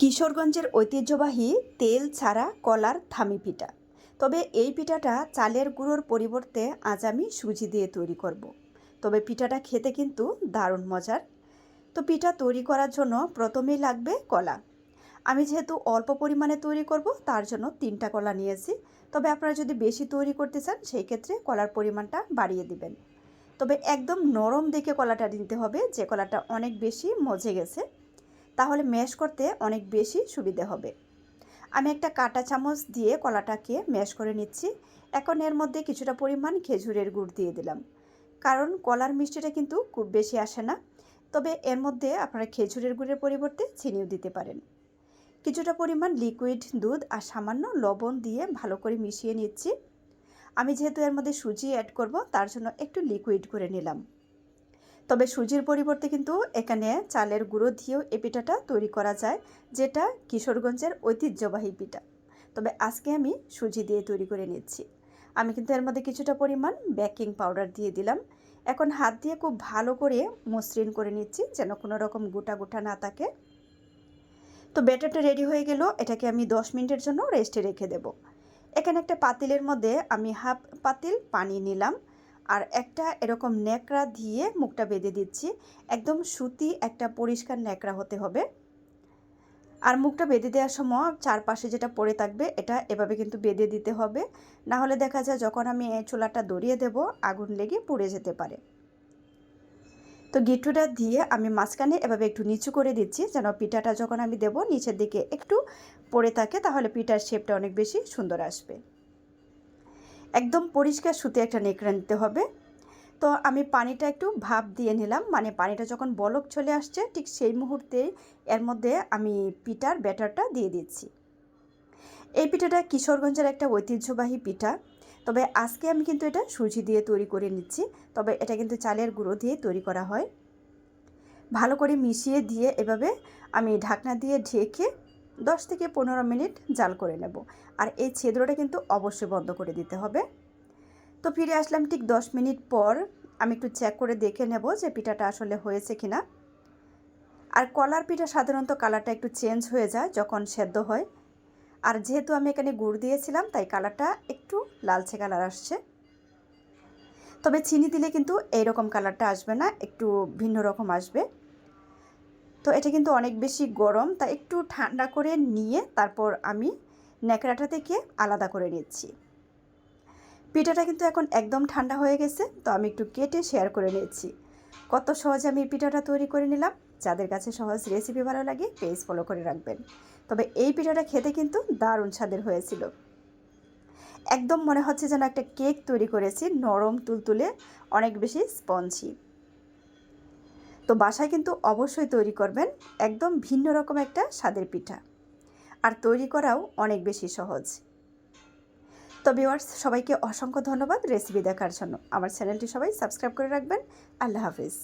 কিশোরগঞ্জের ঐতিহ্যবাহী তেল ছাড়া কলার থামি পিঠা। তবে এই পিঠাটা চালের গুঁড়োর পরিবর্তে আজ আমি সুজি দিয়ে তৈরি করব। তবে পিঠাটা খেতে কিন্তু দারুণ মজার। তো পিঠা তৈরি করার জন্য প্রথমেই লাগবে কলা। আমি যেহেতু অল্প পরিমাণে তৈরি করব, তার জন্য তিনটা কলা নিয়েছি। তবে আপনারা যদি বেশি তৈরি করতে চান, সেই ক্ষেত্রে কলার পরিমাণটা বাড়িয়ে দিবেন। তবে একদম নরম দেখে কলাটা নিতে হবে, যে কলাটা অনেক বেশি মজে গেছে। তাহলে ম্যাশ করতে অনেক বেশি সুবিধে হবে। আমি একটা কাঁটা চামচ দিয়ে কলাটাকে ম্যাশ করে নিচ্ছি। এখন এর মধ্যে কিছুটা পরিমাণ খেজুরের গুড় দিয়ে দিলাম। কারণ কলার মিষ্টিটা কিন্তু খুব বেশি আসে না। তবে এর মধ্যে আপনারা খেজুরের গুড়ের পরিবর্তে চিনিও দিতে পারেন। কিছুটা পরিমাণ লিকুইড দুধ আর সামান্য লবণ দিয়ে ভালো করে মিশিয়ে নিচ্ছি। আমি যেহেতু এর মধ্যে সুজি অ্যাড করব, তার জন্য একটু লিকুইড করে নিলাম। তবে সুজির পরিবর্তে কিন্তু এখানে চালের গুঁড়ো দিয়েও এই পিঠাটা তৈরি করা যায়, যেটা কিশোরগঞ্জের ঐতিহ্যবাহী পিঠা। তবে আজকে আমি সুজি দিয়ে তৈরি করে নিচ্ছি। আমি কিন্তু এর মধ্যে কিছুটা পরিমাণ বেকিং পাউডার দিয়ে দিলাম। এখন হাত দিয়ে খুব ভালো করে মসৃণ করে নিচ্ছি, যেন কোনো রকম গোটা গোটা না থাকে। তো ব্যাটারটা রেডি হয়ে গেল, এটাকে আমি দশ মিনিটের জন্য রেস্টে রেখে দেব। এখানে একটা পাতিলের মধ্যে আমি হাফ পাতিল পানি নিলাম। আর একটা এরকম ন্যাকড়া দিয়ে মুখটা বেঁধে দিচ্ছি। একদম সুতি একটা পরিষ্কার ন্যাকড়া হতে হবে। আর মুখটা বেঁধে দেওয়ার সময় চারপাশে যেটা পড়ে থাকবে, এটা এভাবে কিন্তু বেঁধে দিতে হবে। না হলে দেখা যায় যখন আমি চুলাটা দড়িয়ে দেব, আগুন লেগে পুড়ে যেতে পারে। তো গিট্টুটা দিয়ে আমি মাঝখানে এভাবে একটু নিচু করে দিচ্ছি, যেন পিঠাটা যখন আমি দেব, নিচের দিকে একটু পড়ে থাকে, তাহলে পিঠার শেপটা অনেক বেশি সুন্দর আসবে। একদম পরিষ্কার সুতে একটা নেকড়ে নিতে হবে। তো আমি পানিটা একটু ভাপ দিয়ে নিলাম মানে পানিটা যখন বলক চলে আসছে, ঠিক সেই মুহূর্তে এর মধ্যে আমি পিঠার ব্যাটারটা দিয়ে দিচ্ছি। এই পিঠাটা কিশোরগঞ্জের একটা ঐতিহ্যবাহী পিঠা, তবে আজকে আমি কিন্তু এটা সুজি দিয়ে তৈরি করে নিচ্ছি, তবে এটা কিন্তু চালের গুঁড়ো দিয়ে তৈরি করা হয়। ভালো করে মিশিয়ে দিয়ে এভাবে আমি ঢাকনা দিয়ে ঢেকে দশ থেকে পনেরো মিনিট জাল করে নেব। আর এই ছিদ্রটা কিন্তু অবশ্যই বন্ধ করে দিতে হবে। তো ফিরে আসলাম ঠিক দশ মিনিট পর। আমি একটু চেক করে দেখে নেব যে পিঠাটা আসলে হয়েছে কিনা। আর কলার পিঠা সাধারণত কালারটা একটু চেঞ্জ হয়ে যায় যখন সেদ্ধ হয়। আর যেহেতু আমি এখানে গুড় দিয়েছিলাম, তাই কালারটা একটু লালচে কালার আসছে। তবে চিনি দিলে কিন্তু এইরকম কালারটা আসবে না, একটু ভিন্ন রকম আসবে। তো এটা কিন্তু অনেক বেশি গরম, তাই একটু ঠান্ডা করে নিয়ে তারপর আমি ন্যাকড়াটা থেকে আলাদা করে নিচ্ছি। পিঠাটা কিন্তু এখন একদম ঠান্ডা হয়ে গেছে, তো আমি একটু কেটে শেয়ার করে নিচ্ছি। কত সহজে আমি পিঠাটা তৈরি করে নিলাম, যাদের কাছে সহজ রেসিপি ভালো লাগে পেজ ফলো করে রাখবেন। তবে এই পিঠাটা খেতে কিন্তু দারুণ স্বাদের হয়েছিল। একদম মনে হচ্ছে যেন একটা কেক তৈরি করেছি, নরম, তুলতুলে, অনেক বেশি স্পঞ্জি তো বাসায় কিন্তু অবশ্যই তৈরি করবেন একদম ভিন্ন রকম একটা স্বাদের পিঠা। আর তৈরি করাও অনেক বেশি সহজ। তো ভিওয়ার্স সবাইকে অসংখ্য ধন্যবাদ রেসিপি দেখার জন্য। আমার চ্যানেলটি সবাই সাবস্ক্রাইব করে রাখবেন। আল্লাহ হাফিজ।